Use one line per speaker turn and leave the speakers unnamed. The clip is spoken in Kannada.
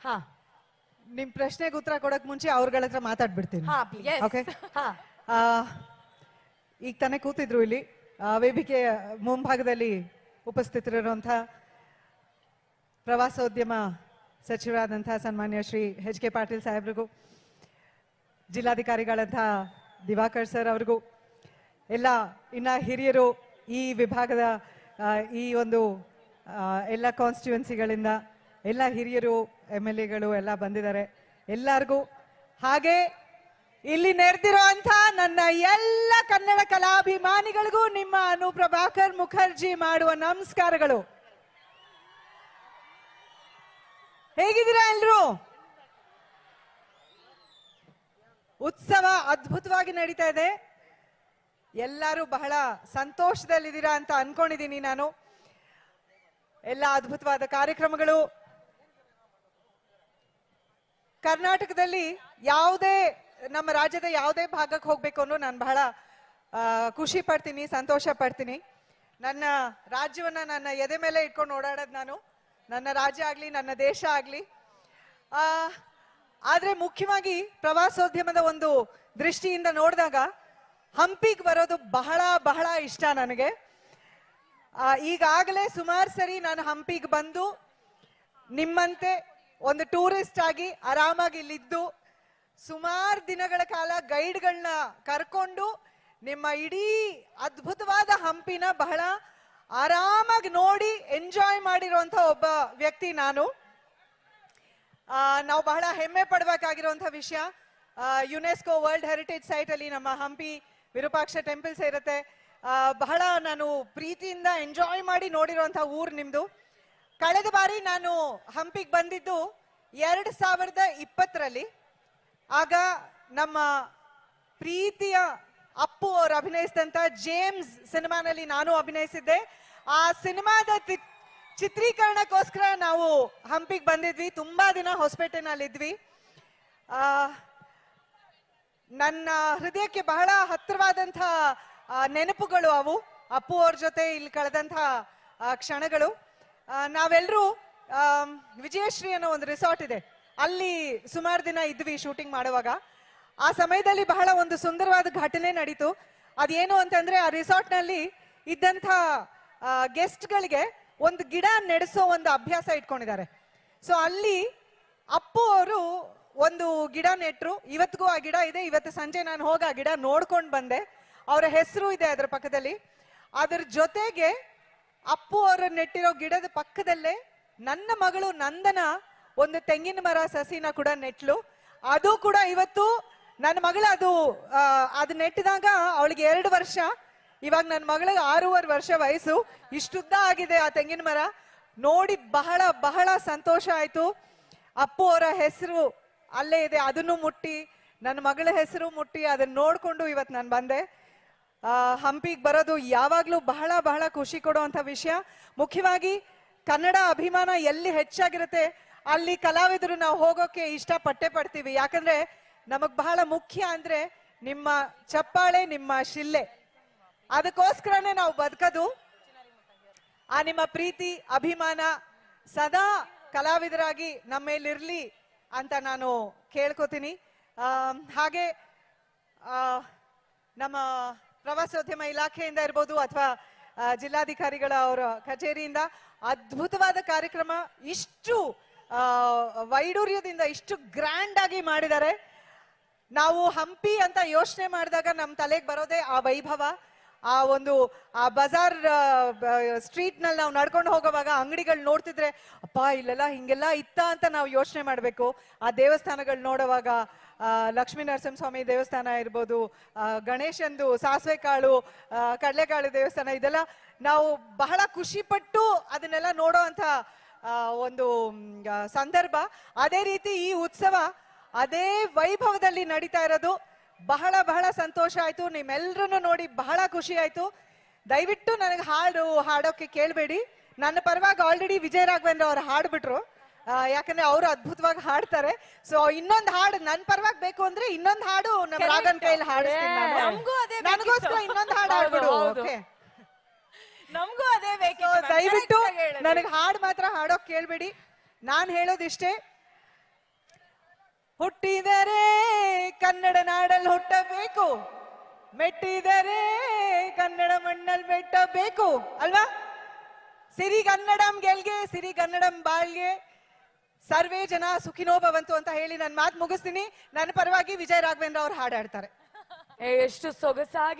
ಹಾ.
ನಿಮ್ ಪ್ರಶ್ನೆಗೆ ಉತ್ತರ ಕೊಡಕ್ ಮುಂಚೆ ಅವ್ರಗಳ ಹತ್ರ ಮಾತಾಡ್ಬಿಡ್ತೀನಿ.
ಹಾ. ಹಾ.
ಆ, ಈಗ ತಾನೇ ಕೂತಿದ್ರು ಇಲ್ಲಿ. ಆ, ವೇದಿಕೆಯ ಮುಂಭಾಗದಲ್ಲಿ ಉಪಸ್ಥಿತರಿರುವಂತಹ ಪ್ರವಾಸೋದ್ಯಮ ಸಚಿವರಾದಂತಹ ಸನ್ಮಾನ್ಯ ಶ್ರೀ ಎಚ್ ಕೆ ಪಾಟೀಲ್ ಸಾಹೇಬ್ರಿಗೂ ಜಿಲ್ಲಾಧಿಕಾರಿಗಳಂಥ ದಿವಾಕರ್ ಸರ್ ಅವ್ರಿಗೂ ಎಲ್ಲ ಇನ್ನ ಹಿರಿಯರು ಈ ವಿಭಾಗದ ಆ, ಈ ಒಂದು ಆ, ಎಲ್ಲ ಕಾನ್ಸ್ಟಿಟ್ಯೂನ್ಸಿಗಳಿಂದ ಎಲ್ಲ ಹಿರಿಯರು, ಎಂ ಎಲ್ ಎಗಳು ಎಲ್ಲ ಬಂದಿದ್ದಾರೆ. ಎಲ್ಲರಿಗೂ ಹಾಗೆ ಇಲ್ಲಿ ನೆರೆದಿರುವಂತ ನನ್ನ ಎಲ್ಲ ಕನ್ನಡ ಕಲಾಭಿಮಾನಿಗಳಿಗೂ ನಿಮ್ಮ ಅನುಪ್ರಭಾಕರ್ ಮುಖರ್ಜಿ ಮಾಡುವ ನಮಸ್ಕಾರಗಳು. ಹೇಗಿದ್ದೀರಾ ಎಲ್ರು? ಉತ್ಸವ ಅದ್ಭುತವಾಗಿ ನಡೀತಾ ಇದೆ. ಎಲ್ಲರೂ ಬಹಳ ಸಂತೋಷದಲ್ಲಿದ್ದೀರಾ ಅಂತ ಅನ್ಕೊಂಡಿದ್ದೀನಿ ನಾನು. ಎಲ್ಲ ಅದ್ಭುತವಾದ ಕಾರ್ಯಕ್ರಮಗಳು ಕರ್ನಾಟಕದಲ್ಲಿ ಯಾವುದೇ, ನಮ್ಮ ರಾಜ್ಯದ ಯಾವುದೇ ಭಾಗಕ್ಕೆ ಹೋಗ್ಬೇಕು ಅನ್ನೋ ನಾನು ಬಹಳ ಖುಷಿ ಪಡ್ತೀನಿ, ಸಂತೋಷ ಪಡ್ತೀನಿ. ನನ್ನ ರಾಜ್ಯವನ್ನ ನನ್ನ ಎದೆ ಮೇಲೆ ಇಟ್ಕೊಂಡು ಓಡಾಡೋದು ನಾನು. ನನ್ನ ರಾಜ್ಯ ಆಗಲಿ, ನನ್ನ ದೇಶ ಆಗಲಿ. ಆದ್ರೆ ಮುಖ್ಯವಾಗಿ ಪ್ರವಾಸೋದ್ಯಮದ ಒಂದು ದೃಷ್ಟಿಯಿಂದ ನೋಡಿದಾಗ ಹಂಪಿಗೆ ಬರೋದು ಬಹಳ ಬಹಳ ಇಷ್ಟ ನನಗೆ. ಈಗಾಗಲೇ ಸುಮಾರು ಸರಿ ನಾನು ಹಂಪಿಗೆ ಬಂದು ನಿಮ್ಮಂತೆ ಒಂದು ಟೂರಿಸ್ಟ್ ಆಗಿ ಆರಾಮಾಗಿ ಇಲ್ಲಿದ್ದು. ಸುಮಾರು ದಿನಗಳ ಕಾಲ ಗೈಡ್ಗಳನ್ನ ಕರ್ಕೊಂಡು ನಿಮ್ಮ ಇಡೀ ಅದ್ಭುತವಾದ ಹಂಪಿನ ಬಹಳ ಆರಾಮಾಗಿ ನೋಡಿ ಎಂಜಾಯ್ ಮಾಡಿರುವಂತ ಒಬ್ಬ ವ್ಯಕ್ತಿ ನಾನು. ಆ, ನಾವು ಬಹಳ ಹೆಮ್ಮೆ ಪಡಬೇಕಾಗಿರುವಂತ ವಿಷಯ. ಯುನೆಸ್ಕೋ ವರ್ಲ್ಡ್ ಹೆರಿಟೇಜ್ ಸೈಟ್ ಅಲ್ಲಿ ನಮ್ಮ ಹಂಪಿ ವಿರೂಪಾಕ್ಷ ಟೆಂಪಲ್ಸ್ ಇರುತ್ತೆ ಬಹಳ ನಾನು ಪ್ರೀತಿಯಿಂದ ಎಂಜಾಯ್ ಮಾಡಿ ನೋಡಿರುವಂತ ಊರು ನಿಮ್ದು. ಕಳೆದ ಬಾರಿ ನಾನು ಹಂಪಿಗೆ ಬಂದಿದ್ದು ಎರಡು ಸಾವಿರದ ಇಪ್ಪತ್ತರಲ್ಲಿ. ಆಗ ನಮ್ಮ ಪ್ರೀತಿಯ ಅಪ್ಪು ಅವರು ಅಭಿನಯಿಸಿದಂತ ಜೇಮ್ಸ್ ಸಿನಿಮಾನಲ್ಲಿ ನಾನು ಅಭಿನಯಿಸಿದ್ದೆ. ಆ ಸಿನಿಮಾದ ಚಿತ್ರೀಕರಣಕ್ಕೋಸ್ಕರ ನಾವು ಹಂಪಿಗೆ ಬಂದಿದ್ವಿ. ತುಂಬಾ ದಿನ ಹೊಸಪೇಟೆನಲ್ಲಿ ಇದ್ವಿ ಆ, ನನ್ನ ಹೃದಯಕ್ಕೆ ಬಹಳ ಹತ್ತಿರವಾದಂಥ ನೆನಪುಗಳು ಅವು. ಅಪ್ಪು ಅವ್ರ ಜೊತೆ ಇಲ್ಲಿ ಕಳೆದಂಥ ಆ, ಕ್ಷಣಗಳು. ನಾವೆಲ್ಲರೂ ವಿಜಯಶ್ರೀ ಅನ್ನೋ ಒಂದು ರಿಸಾರ್ಟ್ ಇದೆ. ಅಲ್ಲಿ ಸುಮಾರು ದಿನ ಇದ್ವಿ ಶೂಟಿಂಗ್ ಮಾಡುವಾಗ. ಆ ಸಮಯದಲ್ಲಿ ಬಹಳ ಒಂದು ಸುಂದರವಾದ ಘಟನೆ ನಡೀತು. ಅದೇನು ಅಂತಂದ್ರೆ, ಆ ರಿಸಾರ್ಟ್ನಲ್ಲಿ ಇದ್ದಂಥ ಗೆಸ್ಟ್ಗಳಿಗೆ ಒಂದು ಗಿಡ ನೆಡೆಸೋ ಒಂದು ಅಭ್ಯಾಸ ಇಟ್ಕೊಂಡಿದ್ದಾರೆ. ಸೊ ಅಲ್ಲಿ ಅಪ್ಪು ಅವರು ಒಂದು ಗಿಡ ನೆಟ್ರು. ಇವತ್ತಿಗೂ ಆ ಗಿಡ ಇದೆ, ಇವತ್ತು ಸಂಜೆ ನಾನು ಹೋಗಿ ಆ ಗಿಡ ನೋಡ್ಕೊಂಡು ಬಂದೆ. ಅವರ ಹೆಸರು ಇದೆ ಅದರ ಪಕ್ಕದಲ್ಲಿ. ಅದರ ಜೊತೆಗೆ ಅಪ್ಪು ಅವರು ನೆಟ್ಟಿರೋ ಗಿಡದ ಪಕ್ಕದಲ್ಲೇ ನನ್ನ ಮಗಳು ನಂದನ ಒಂದು ತೆಂಗಿನ ಮರ ಸಸಿನ ಕೂಡ ನೆಟ್ಲು. ಅದು ಕೂಡ ಇವತ್ತು ನನ್ನ ಮಗಳು ಅದು ಅದು ನೆಟ್ಟಿದಾಗ ಅವಳಿಗೆ ಎರಡು ವರ್ಷ. ಇವಾಗ ನನ್ನ ಮಗಳಿಗೆ ಆರೂವರೆ ವರ್ಷ ವಯಸ್ಸು. ಇಷ್ಟುದ್ದ ಆಗಿದೆ ಆ ತೆಂಗಿನ ಮರ. ನೋಡಿ ಬಹಳ ಬಹಳ ಸಂತೋಷ ಆಯ್ತು. ಅಪ್ಪು ಅವರ ಹೆಸರು ಅಲ್ಲೇ ಇದೆ, ಅದನ್ನು ಮುಟ್ಟಿ. ನನ್ನ ಮಗಳ ಹೆಸರು ಮುಟ್ಟಿ, ಅದನ್ನ ನೋಡ್ಕೊಂಡು ಇವತ್ತು ನಾನು ಬಂದೆ. ಹಂಪಿಗೆ ಬರೋದು ಯಾವಾಗಲೂ ಬಹಳ ಬಹಳ ಖುಷಿ ಕೊಡುವಂಥ ವಿಷಯ. ಮುಖ್ಯವಾಗಿ ಕನ್ನಡ ಅಭಿಮಾನ ಎಲ್ಲಿ ಹೆಚ್ಚಾಗಿರುತ್ತೆ, ಅಲ್ಲಿ ಕಲಾವಿದರು ನಾವು ಹೋಗೋಕೆ ಇಷ್ಟ ಪಟ್ಟೆ ಪಡ್ತೀವಿ. ಯಾಕಂದ್ರೆ ನಮಗ್ ಬಹಳ ಮುಖ್ಯ ಅಂದ್ರೆ ನಿಮ್ಮ ಚಪ್ಪಾಳೆ, ನಿಮ್ಮ ಶಿಲ್ಲೆ. ಅದಕ್ಕೋಸ್ಕರನೇ ನಾವು ಬದುಕೋದು. ಆ, ನಿಮ್ಮ ಪ್ರೀತಿ, ಅಭಿಮಾನ ಸದಾ ಕಲಾವಿದರಾಗಿ ನಮ್ಮ ಮೇಲಿರ್ಲಿ ಅಂತ ನಾನು ಕೇಳ್ಕೊತೀನಿ. ಹಾಗೆ ನಮ್ಮ ಪ್ರವಾಸೋದ್ಯಮ ಇಲಾಖೆಯಿಂದ ಇರ್ಬೋದು ಅಥವಾ ಜಿಲ್ಲಾಧಿಕಾರಿಗಳ ಅವರ ಕಚೇರಿಯಿಂದ ಅದ್ಭುತವಾದ ಕಾರ್ಯಕ್ರಮ ಇಷ್ಟು ವೈಡೂರ್ಯದಿಂದ ಇಷ್ಟು ಗ್ರ್ಯಾಂಡ್ ಆಗಿ ಮಾಡಿದ್ದಾರೆ. ನಾವು ಹಂಪಿ ಅಂತ ಯೋಚನೆ ಮಾಡಿದಾಗ ನಮ್ಮ ತಲೆಗೆ ಬರೋದೇ ಆ ವೈಭವ. ಆ ಒಂದು, ಆ ಬಜಾರ್ ಸ್ಟ್ರೀಟ್ನಲ್ಲಿ ನಾವು ನಡ್ಕೊಂಡು ಹೋಗುವಾಗ ಅಂಗಡಿಗಳು ನೋಡ್ತಿದ್ರೆ, ಅಪ್ಪ, ಇಲ್ಲೆಲ್ಲ ಹಿಂಗೆಲ್ಲ ಇತ್ತ ಅಂತ ನಾವು ಯೋಚನೆ ಮಾಡಬೇಕು. ಆ ದೇವಸ್ಥಾನಗಳು ನೋಡುವಾಗ ಲಕ್ಷ್ಮೀ ನರಸಿಂಹಸ್ವಾಮಿ ದೇವಸ್ಥಾನ ಇರ್ಬೋದು ಗಣೇಶಂದು ಸಾಸಿವೆ ಕಾಳು ಕಡಲೆ ಕಡಲೆಕಾಳು ದೇವಸ್ಥಾನ, ಇದೆಲ್ಲ ನಾವು ಬಹಳ ಖುಷಿ ಪಟ್ಟು ಅದನ್ನೆಲ್ಲ ನೋಡೋ ಅಂತ ಒಂದು ಸಂದರ್ಭ. ಅದೇ ರೀತಿ ಈ ಉತ್ಸವ ಅದೇ ವೈಭವದಲ್ಲಿ ನಡೀತಾ ಇರೋದು. ಬಹಳ ಬಹಳ ಸಂತೋಷ ಆಯ್ತು. ನಿಮ್ಮೆಲ್ರನ್ನು ನೋಡಿ ಬಹಳ ಖುಷಿ ಆಯ್ತು. ದಯವಿಟ್ಟು ನನಗೆ ಹಾಡು ಹಾಡೋಕೆ ಕೇಳಬೇಡಿ. ನನ್ನ ಪರವಾಗಿ ಆಲ್ರೆಡಿ ವಿಜಯ ರಾಘವೇಂದ್ರ ಅವ್ರು ಹಾಡ್ಬಿಟ್ರು. ಯಾಕಂದ್ರೆ ಅವರು ಅದ್ಭುತವಾಗಿ ಹಾಡ್ತಾರೆ. ಸೊ ಇನ್ನೊಂದು ಹಾಡು ನನ್ನ ಪರವಾಗಿ ಬೇಕು ಅಂದ್ರೆ ಇನ್ನೊಂದು ಹಾಡು ನಮ್ಮ. ರಾಗನ್ ಕೈಯಲ್ಲಿ ಹಾಡಿಸ್ತೀನಿ. ನನಗೋಸ್ಕರ ಇನ್ನೊಂದು ಹಾಡು ಹಾಡ್ಬಿಡು ಓಕೆ
ನಮಗೂ ಅದೇ ಬೇಕು
ದಯವಿಟ್ಟು ನನಗೆ ಹಾಡು ಮಾತ್ರ ಹಾಡೋಕ್ ಕೇಳ್ಬೇಡಿ. ನಾನ್ ಹೇಳೋದಿಷ್ಟೇ. ಹುಟ್ಟಿದರೆ ಕನ್ನಡ ನಾಡಲ್ಲಿ ಹುಟ್ಟಬೇಕು. ಮೆಟ್ಟಿದರೆ ಕನ್ನಡ ಮಣ್ಣಲ್ಲಿ ಮೆಟ್ಟಬೇಕು. ಅಲ್ವಾ? ಸಿರಿ ಕನ್ನಡಂ ಗೆಲ್ಗೆ, ಸಿರಿ ಕನ್ನಡಂ ಬಾಳ್ಗೆ. ಸರ್ವೇ ಜನ ಸುಖಿನೋ ಭವಂತು ಅಂತ ಹೇಳಿ ನಾನು ಮಾತು ಮುಗಿಸ್ತೀನಿ. ನನ್ನ ಪರವಾಗಿ ವಿಜಯ ರಾಘವೇಂದ್ರ ಅವ್ರು ಹಾಡಾಡ್ತಾರೆ.
ಎಷ್ಟು ಸೊಗಸಾಗಿ